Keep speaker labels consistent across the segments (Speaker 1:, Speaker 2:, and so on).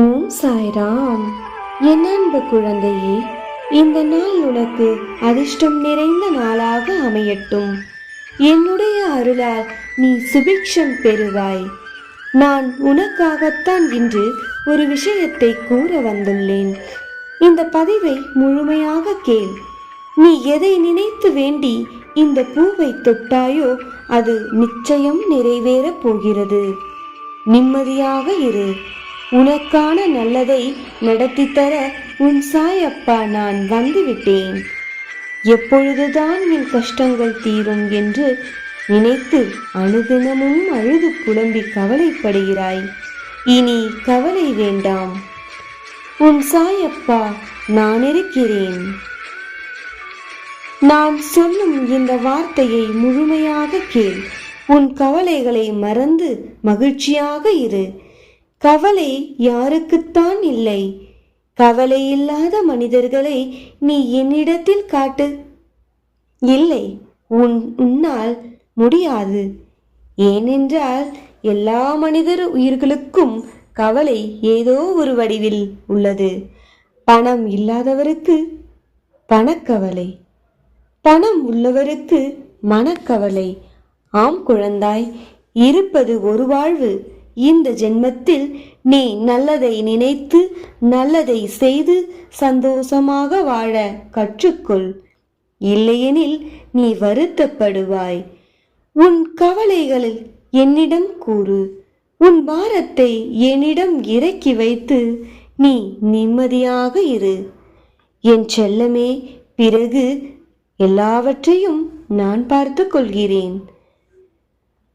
Speaker 1: ஓம் சாய்ராம். என் அன்பு குழந்தையே இந்த நாள் உனக்கு அதிர்ஷ்டம் நிறைந்த நாளாக அமையட்டும். என்னுடைய அருளால் நீ சுபிக்ஷம் பெறுவாய். நான் உனக்காகத்தான் இன்று ஒரு விஷயத்தை கூற வந்துள்ளேன். இந்த பதிவை முழுமையாக கேள். நீ எதை நினைத்து வேண்டி இந்த பூவை தொட்டாயோ அது நிச்சயம் நிறைவேறப் போகிறது. நிம்மதியாக இரு. உனக்கான நல்லதை நடத்தித்தர உன் சாயப்பா நான் வந்துவிட்டேன். எப்பொழுதுதான் என் கஷ்டங்கள் தீரும் என்று நினைத்து அனுதினமும் அழுது புலம்பி கவலைப்படுகிறாய். இனி கவலை வேண்டாம். உன் சாயப்பா நான் இருக்கிறேன். நான் சொல்லும் இந்த வார்த்தையை முழுமையாக கேள். உன் கவலைகளை மறந்து மகிழ்ச்சியாக இரு. கவலை யாருக்குத்தான் இல்லை. கவலை இல்லாத மனிதர்களை நீ என்னிடத்தில் காட்டு. இல்லை உன் உன்னால் முடியாது. ஏனென்றால் எல்லா மனிதர் உயிர்களுக்கும் கவலை ஏதோ ஒரு வடிவில் உள்ளது. பணம் இல்லாதவருக்கு பணக்கவலை. பணம் உள்ளவருக்கு மனக்கவலை. ஆம் குழந்தாய் இருப்பது ஒரு வாழ்வு. இந்த ஜென்மத்தில் நீ நல்லதை நினைத்து நல்லதை செய்து சந்தோஷமாக வாழ கற்றுக்கொள். இல்லையெனில் நீ வருத்தப்படுவாய். உன் கவலைகளில் என்னிடம் கூறு. உன் பாரத்தை என்னிடம் இறக்கி வைத்து நீ நிம்மதியாக இரு. என் செல்லமே பிறகு எல்லாவற்றையும் நான் பார்த்து கொள்கிறேன்.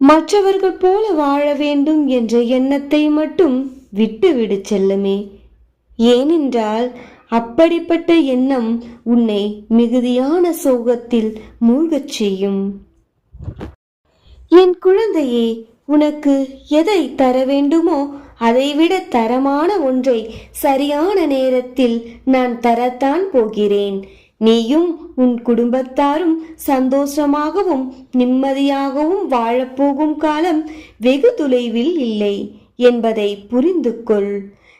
Speaker 1: மற்றவர்கள் போல வாழ வேண்டும் என்ற எண்ணத்தை மட்டும் விட்டுவிடு செல்லுமே. ஏனென்றால் அப்படிப்பட்ட எண்ணம் உன்னை மிகுதியான சோகத்தில் மூழ்கச் செய்யும். என் குழந்தையே உனக்கு எதை தர வேண்டுமோ அதைவிட தரமான ஒன்றை சரியான நேரத்தில் நான் தரத்தான் போகிறேன். நீயும் உன் குடும்பத்தாரும் சந்தோஷமாகவும் நிம்மதியாகவும் வாழப்போகும் காலம் வெகு தொலைவில் இல்லை என்பதை புரிந்து கொள்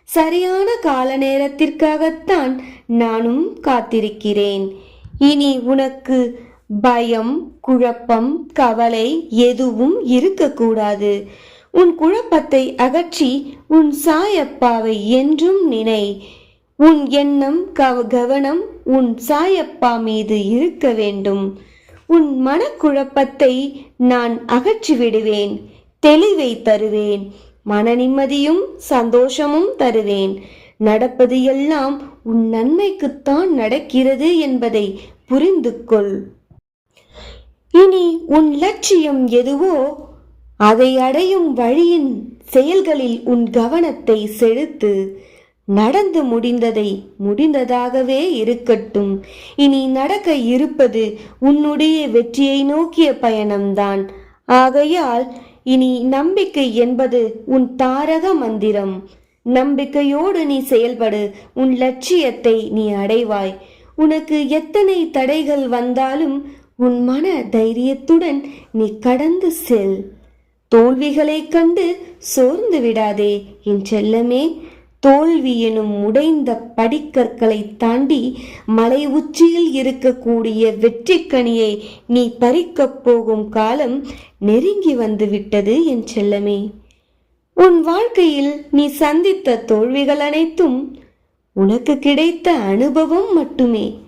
Speaker 1: சரியான கால நேரத்திற்காகத்தான் நானும் காத்திருக்கிறேன். இனி உனக்கு பயம் குழப்பம் கவலை எதுவும் இருக்கக்கூடாது. உன் குழப்பத்தை அகற்றி உன் சாயப்பாவை என்றும் நினை. உன் எண்ணம் கவ கவனம் உன் சாயப்பா மீது இருக்க வேண்டும். உன் மனக்குழப்பத்தை நான் அகற்றிவிடுவேன் தெளிவை தருவேன் மன நிம்மதியும் சந்தோஷமும் தருவேன். நடப்பது எல்லாம் உன் நன்மைக்குத்தான் நடக்கிறது என்பதை புரிந்து கொள் இனி உன் லட்சியம் எதுவோ அதை அடையும் வழியின் செயல்களில் உன் கவனத்தை செலுத்து. நடந்து முடிந்ததை முடிந்ததாகவே இருக்கட்டும். இனி நடக்க இருப்பது உன்னுடைய வெற்றியை நோக்கிய பயணம்தான். ஆகையால் இனி நம்பிக்கை என்பது உன் தாரக மந்திரம். நம்பிக்கையோடு நீ செயல்படு. உன் லட்சியத்தை நீ அடைவாய். உனக்கு எத்தனை தடைகள் வந்தாலும் உன் மன தைரியத்துடன் நீ கடந்து செல். தோல்விகளைக் கண்டு சோர்ந்து விடாதே. என் செல்லமே தோல்வி எனும் உடைந்த படிக்கற்களை தாண்டி மலை உச்சியில் இருக்கக்கூடிய வெற்றிக்கனியை நீ பறிக்கப் போகும் காலம் நெருங்கி வந்து விட்டது என் செல்லமே. உன் வாழ்க்கையில் நீ சந்தித்த தோல்விகள் அனைத்தும் உனக்கு கிடைத்த அனுபவம் மட்டுமே.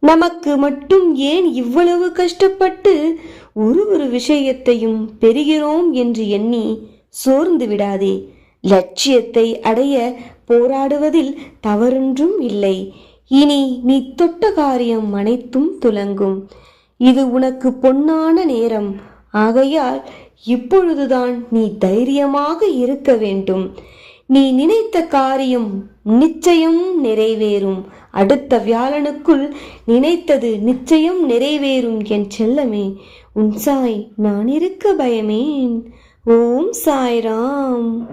Speaker 1: நமக்கு மட்டும் ஏன் இவ்வளவு கஷ்டப்பட்டு ஒரு ஒரு விஷயத்தையும் பெறுகிறோம் என்று எண்ணி சோர்ந்து விடாதே. லட்சியத்தை அடைய போராடுவதில் தவறொன்றும் இல்லை. இனி நீ தொட்ட காரியம் அனைத்தும் துலங்கும். இது உனக்கு பொன்னான நேரம். ஆகையால் இப்பொழுதுதான் நீ தைரியமாக இருக்க வேண்டும். நீ நினைத்த காரியம் நிச்சயம் நிறைவேறும். அடுத்த வியாழனுக்குள் நினைத்தது நிச்சயம் நிறைவேறும் என் செல்லமே. உன் சாய் நான் இருக்க பயமேன். ஓம் சாய்ராம்.